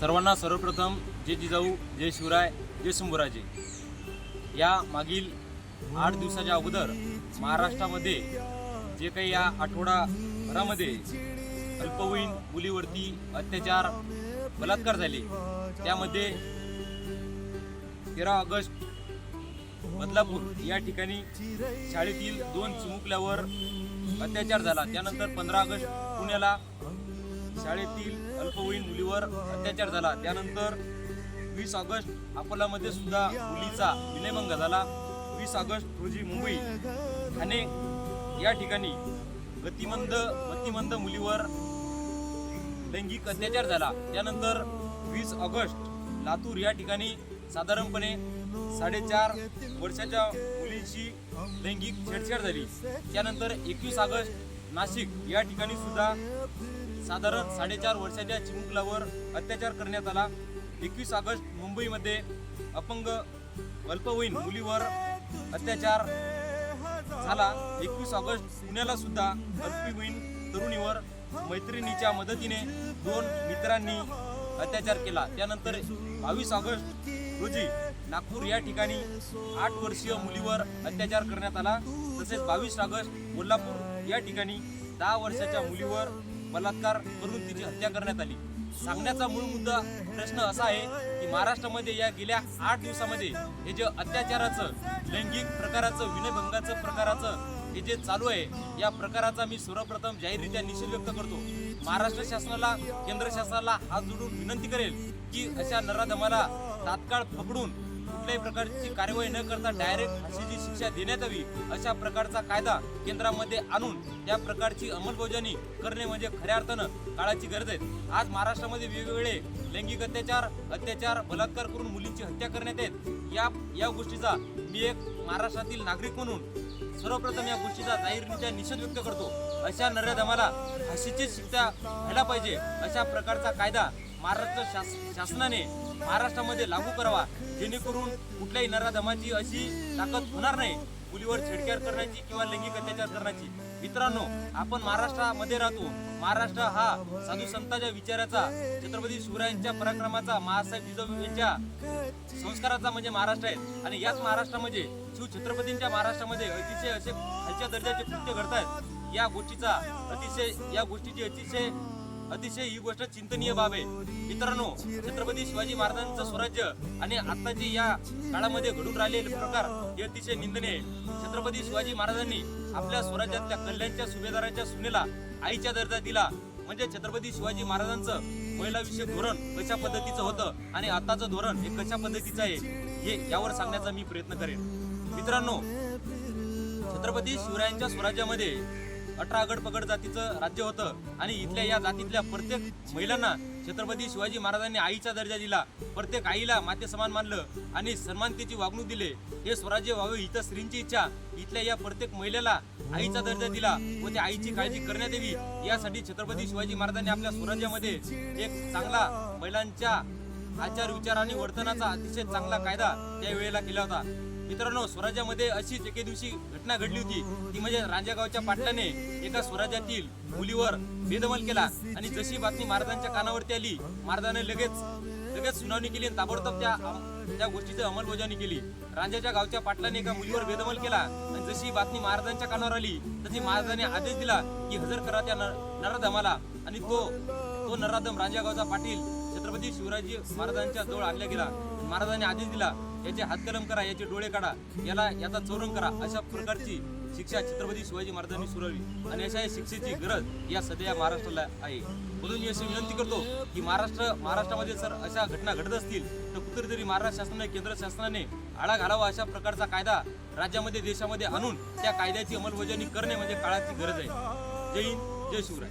सर्वांना सर्वप्रथम जय जिजाऊ जय शिवराय जय शंभूराजे या मागील आठ दिवसाच्या अगोदर महाराष्ट्रामध्ये जे काही या आठवडाभरामध्ये अल्पवयीन मुलीवरती अत्याचार बलात्कार झाले त्यामध्ये तेरा ऑगस्ट बदलापूर या ठिकाणी शाळेतील दोन चिमुकल्यावर अत्याचार झाला. त्यानंतर पंधरा ऑगस्ट पुण्याला शाळेतील अल्पवयीन मुलीवर अत्याचार झाला. त्यानंतर वीस ऑगस्ट अकोलामध्ये सुद्धा मुलीचा विनयभंग झाला. वीस ऑगस्ट रोजी मुंबई ठाणे या ठिकाणी गतिमंद गतिमंद मुलीवर लैंगिक अत्याचार झाला. त्यानंतर वीस ऑगस्ट लातूर या ठिकाणी साधारणपणे साडेचार वर्षाच्या मुलींशी लैंगिक छेडछाड झाली. त्यानंतर एकवीस ऑगस्ट नाशिक या ठिकाणी सुद्धा साधारण साडेचार वर्षाच्या चिमुकलावर अत्याचार करण्यात आला. एकवीस ऑगस्ट मुंबईमध्ये अपंग अल्पवयीन मुलीवर अत्याचार झाला. एकवीस ऑगस्ट पुण्याला सुद्धा अल्पवयीन तरुणीवर मैत्रिणीच्या मदतीने दोन मित्रांनी अत्याचार केला. त्यानंतर बावीस ऑगस्ट रोजी नागपूर या ठिकाणी आठ वर्षीय मुलीवर अत्याचार करण्यात आला. तसेच बावीस ऑगस्ट कोल्हापूर या ठिकाणी दहा वर्षाच्या मुलीवर बलात्कार करून तिची हत्या करण्यात आली. सांगण्याचा मूळ मुद्दा प्रश्न असा आहे की महाराष्ट्रामध्ये या गेल्या आठ दिवसामध्ये हे जे अत्याचाराचं लैंगिक प्रकाराचं विनयभंगाचं प्रकाराचं हे जे चालू आहे या प्रकाराचा मी सर्वप्रथम जाहीररित्या निषेध व्यक्त करतो. महाराष्ट्र शासनाला केंद्र शासनाला हात जोडून विनंती करेल की अशा नराधमाला तात्काळ पकडून कुठल्याही प्रकारची कार्यवाही न करता डायरेक्ट फाशीची शिक्षा देण्यात यावी अशा प्रकारचा कायदा केंद्रामध्ये आणून त्या प्रकारची अंमलबजावणी करणे म्हणजे खऱ्या अर्थानं काळाची गरज आहे. आज महाराष्ट्रामध्ये वेगवेगळे लैंगिक अत्याचार अत्याचार बलात्कार करून मुलींची हत्या करण्यात येत या या गोष्टीचा मी एक महाराष्ट्रातील नागरिक म्हणून सर्वप्रथम या गोष्टीचा जाहीररित्या निषेध व्यक्त करतो. अशा नराधमाला फाशीची शिक्षा व्हायला पाहिजे अशा प्रकारचा कायदा महाराष्ट्र शास शासनाने महाराष्ट्रामध्ये लागू करावा जेणेकरून कुठल्याही नराधमाची अशी ताकद होणार नाही. मुलीवर छेडछाड करण्याची किंवा लैंगिक अत्याचार करण्याची. मित्रांनो आपण महाराष्ट्रामध्ये राहतो. महाराष्ट्र हा साधू संतांच्या विचाराचा छत्रपती शिवरायांच्या पराक्रमाचा महासाहेब जिजाऊ यांच्या संस्काराचा म्हणजे महाराष्ट्र आहे. आणि याच महाराष्ट्रामध्ये शिव छत्रपतींच्या महाराष्ट्रामध्ये अतिशय असे खालच्या दर्जाचे कृत्य घडतात या गोष्टीचा अतिशय या गोष्टीची अतिशय अतिशय ही गोष्ट चिंतनीय बाब आहे. मित्रांनो छत्रपती शिवाजी महाराजांचं स्वराज्य आणि आताचे या काळामध्ये घडून राहिलेले प्रकार हे अतिशय निंदनीय आहे. छत्रपती शिवाजी महाराजांनी आपल्या स्वराज्यातल्या कल्याणच्या सुभेदाराच्या सुनेला आईचा दर्जा दिला. म्हणजे छत्रपती शिवाजी महाराजांचं महिलाविषयक धोरण कशा पद्धतीचं होतं आणि आताचं धोरण हे कशा पद्धतीचं आहे हे यावर सांगण्याचा मी प्रयत्न करेन. मित्रांनो छत्रपती शिवरायांच्या स्वराज्यामध्ये अठरा गड पगड जातीचं राज्य होतं. आणि इथल्या या जातीतल्या प्रत्येक महिलांना छत्रपती शिवाजी महाराजांनी आईचा दर्जा दिला. प्रत्येक आईला माते समान मानलं आणि सन्मानतेची वागणूक दिले. हे स्वराज्य व्हावे इथं स्त्रींची इच्छा. इथल्या या प्रत्येक महिलेला आईचा दर्जा दिला व त्या आईची काळजी करण्यात यावी. यासाठी छत्रपती शिवाजी महाराजांनी आपल्या स्वराज्यामध्ये एक चांगला महिलांच्या आचार विचार आणि वर्तनाचा अतिशय चांगला कायदा त्या वेळेला केला होता. मित्रांनो स्वराज्यामध्ये अशीच एके दिवशी घटना घडली होती. ती म्हणजे रांजगावच्या पाटलाने एका स्वराज्यातील मुलीवर बेदमल केला आणि जशी बातमी महाराजांच्या कानावरती आली महाराजाने लगेच लगेच सुनावणी केली आणि ताबडतोब त्या त्या गोष्टीची अंमलबजावणी केली. रांजाच्या गावच्या पाटलाने एका मुलीवर बेदमल केला आणि जशी बातमी महाराजांच्या कानावर आली तशी महाराजांनी आदेश दिला की हजर करा त्या नराधमाला. आणि तो तो नराधम रांजागावचा पाटील छत्रपती शिवराजी महाराजांच्या जवळ आणला गेला. महाराजांनी आदेश दिला याचे हातकलम करा याचे डोळे काढा याला याचा चौरंग करा अशा प्रकारची शिक्षा छत्रपती शिवाजी महाराजांनी सुरवली. आणि अशा शिक्षेची गरज या सध्या महाराष्ट्राला आहे. म्हणून मी अशी विनंती करतो की महाराष्ट्र महाराष्ट्रामध्ये जर अशा घटना घडत असतील तर कुठेतरी महाराष्ट्र शासनाने केंद्र शासनाने आळा घालावा अशा प्रकारचा कायदा राज्यामध्ये देशामध्ये आणून त्या कायद्याची अंमलबजावणी करणे म्हणजे काळाची गरज आहे. जय हिंद जय शिवराय.